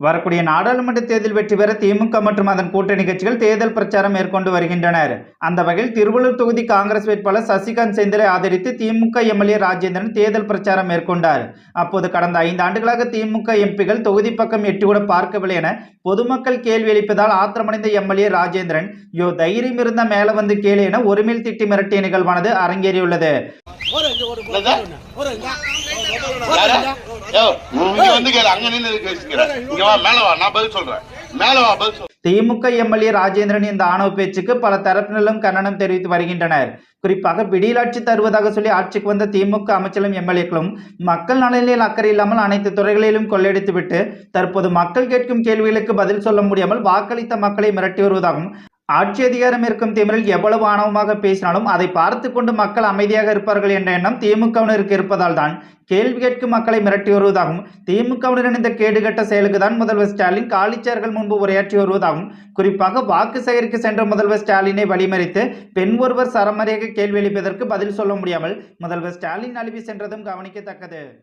வரக்கூடிய நாடாளுமன்ற தேர்தல் வெற்றி பெற திமுக மற்றும் அதன் கூட்டணி கட்சிகள் தேர்தல் பிரச்சாரம் மேற்கொண்டு வருகின்றனர் அந்த வகையில் திருவள்ளூர் தொகுதி காங்கிரஸ் வேட்பாளர் சசிகாந்த் செந்திலை ஆதரித்து திமுக எம்எல்ஏ ராஜேந்திரன் தேர்தல் பிரச்சாரம் மேற்கொண்டார் அப்போது கடந்த ஐந்து ஆண்டுகளாக திமுக எம்பிகள் தொகுதி பக்கம் எட்டி கூட பார்க்கவில்லை என பொதுமக்கள் கேள்வி எழுப்பதால் ஆத்திரமடைந்த எம்எல்ஏ ராஜேந்திரன் யோ தைரியம் இருந்த மேல வந்து கேளு என ஒருமேல் திட்டி மிரட்டிய நிகழ்வானது அரங்கேறியுள்ளது திமுக எம்எல்ஏ ராஜேந்திரன் இந்த ஆணவ பேச்சுக்கு பல தரப்பினரும் கண்டனம் தெரிவித்து வருகின்றனர். குறிப்பாக பிடியிலாட்சி தருவதாக சொல்லி ஆட்சிக்கு வந்த திமுக அமைச்சரும் எம்எல்ஏக்களும் மக்கள் நலனில் அக்கறை இல்லாமல் அனைத்து துறைகளிலும் கொள்ளையடித்துவிட்டு தற்போது மக்கள் கேட்கும் கேள்விகளுக்கு பதில் சொல்ல முடியாமல் வாக்களித்த மக்களை மிரட்டி வருவதாகவும் ஆட்சி அதிகாரம் இருக்கும் திமிரில் எவ்வளவு ஆணவமாக பேசினாலும் அதை பார்த்து கொண்டு மக்கள் அமைதியாக இருப்பார்கள் என்ற எண்ணம் திமுகவினருக்கு இருப்பதால் தான் கேள்வி கேட்கும் மக்களை மிரட்டி வருவதாகவும் திமுகவினரின் இந்த கேடுகட்ட செயலுக்கு தான் முதல்வர் ஸ்டாலின் காலிச்சார்கள் முன்பு உரையாற்றி வருவதாகவும் குறிப்பாக வாக்கு சேகரிக்க சென்ற முதல்வர் ஸ்டாலினை வழிமறித்து பெண் ஒருவர் சரமரியாக கேள்வி எழுப்பியதற்கு பதில் சொல்ல முடியாமல் முதல்வர் ஸ்டாலின் அழுவி சென்றதும் கவனிக்கத்தக்கது.